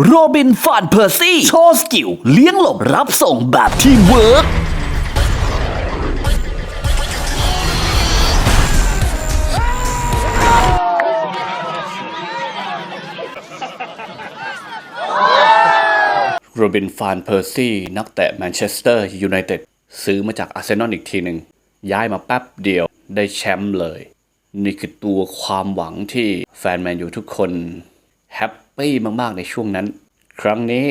โรบินฟานเพอร์ซี่ โชว์สกิล เลี้ยงหลบรับส่งแบบทีมเวิร์กโรบินฟานเพอร์ซี่ นักเตะแมนเชสเตอร์ยูไนเต็ดซื้อมาจากอาร์เซนอลอีกทีหนึ่ง ย้ายมาแป๊บเดียวได้แชมป์เลย นี่คือตัวความหวังที่แฟนแมนยูทุกคน แฮปปี้มากๆในช่วงนั้น ครั้งนี้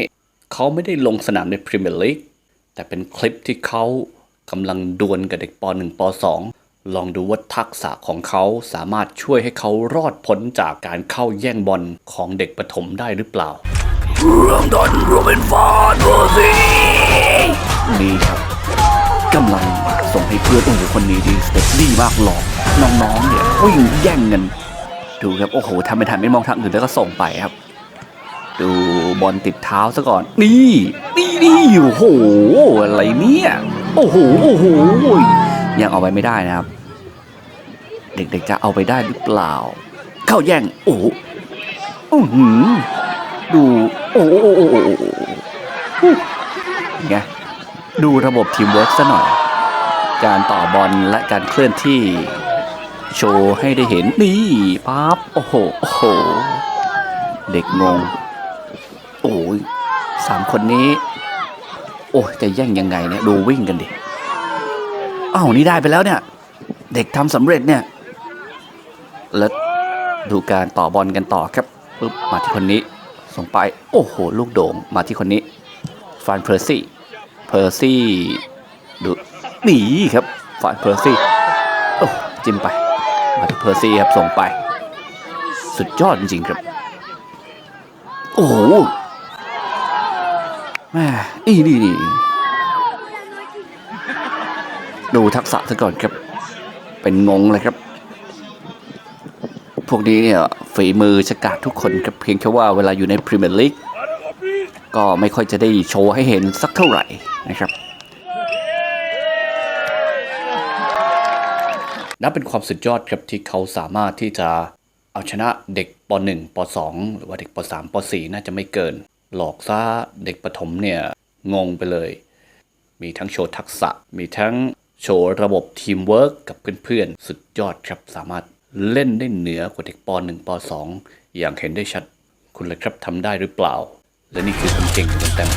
เขาไม่ได้ลงสนามในพรีเมียร์ลีกแต่เป็นคลิปที่เขากำลังดวลกับเด็กป .1 ป .2 ลองดูว่าทักษะของเขาสามารถช่วยให้เขารอดพ้นจากการเข้าแย่งบอลของเด็กประถมได้หรือเปล่าเรื่องดอนโรเบนฟานเบอร์ซีนี่ครับกำลังส่งให้เพื่อนโอ้โหคนนี้ดีสเต็ปดีมากหลอกน้องๆเนี่ยวิ่งแย่งกัน ดูครับโอ้โหทำไม่ทันไม่มองทางอื่นแล้วก็ส่งไปครับ ดูบอลติดเท้าซะก่อน นี่นี่นี่โอ้โหอะไรเนี่ยโอ้โหโอ้โหยังเอาไปไม่ได้นะครับ เด็กๆจะเอาไปได้หรือเปล่า เข้าแย่งโอ้โหอื้อหือดูโอ้โอ้โหโอ้โหโอ้โหไงดูระบบทีมเวิร์กซะหน่อย การต่อบอลและการเคลื่อนที่ โชว์ให้ได้เห็นนี่ปั๊บโอ้โหโอ้โห เด็กงง โอ้ยสามคนนี้ โอ้ยจะแย่งยังไงเนี่ยดูวิ่งกันดิอ้าวนี่ได้ไปแล้วเนี่ย เด็กทำสำเร็จเนี่ยแล้วดูการต่อบอลกันต่อครับปึ๊บมาที่คนนี้ ส่งไป โอ้โห ลูกโด่งมาที่คนนี้ฟานเพอร์ซี่เพอร์ซี่ดูหนีครับฟานเพอร์ซี่โอ้จิ้มไป มาที่เพอร์ซี่ครับส่งไป สุดยอดจริงๆครับ โอ้โหแม่อีนี่ดูทักษะซะก่อนครับ เป็นงงเลยครับ พวกนี้เนี่ยฝีมือชะกาจทุกคนครับเพียงแค่ว่าเวลาอยู่ในพรีเมียร์ลีกก็ไม่ค่อยจะได้โชว์ให้เห็นสักเท่าไหร่นะครับ นับเป็นความสุดยอดครับที่เขาสามารถที่จะเอาชนะเด็กป .1 ป .2 หรือว่าเด็กป .3 ป .4 น่าจะไม่เกิน หลอกซะเด็กประถมเนี่ยงงไปเลย มีทั้งโชว์ทักษะ มีทั้งโชว์ระบบทีมเวิร์กกับเพื่อนๆ สุดยอดครับสามารถเล่นได้เหนือกว่าเด็กป .1 ป .2 อย่างเห็นได้ชัด คุณเลยครับทำได้หรือเปล่า และนี่คือคนเก่งเต็ม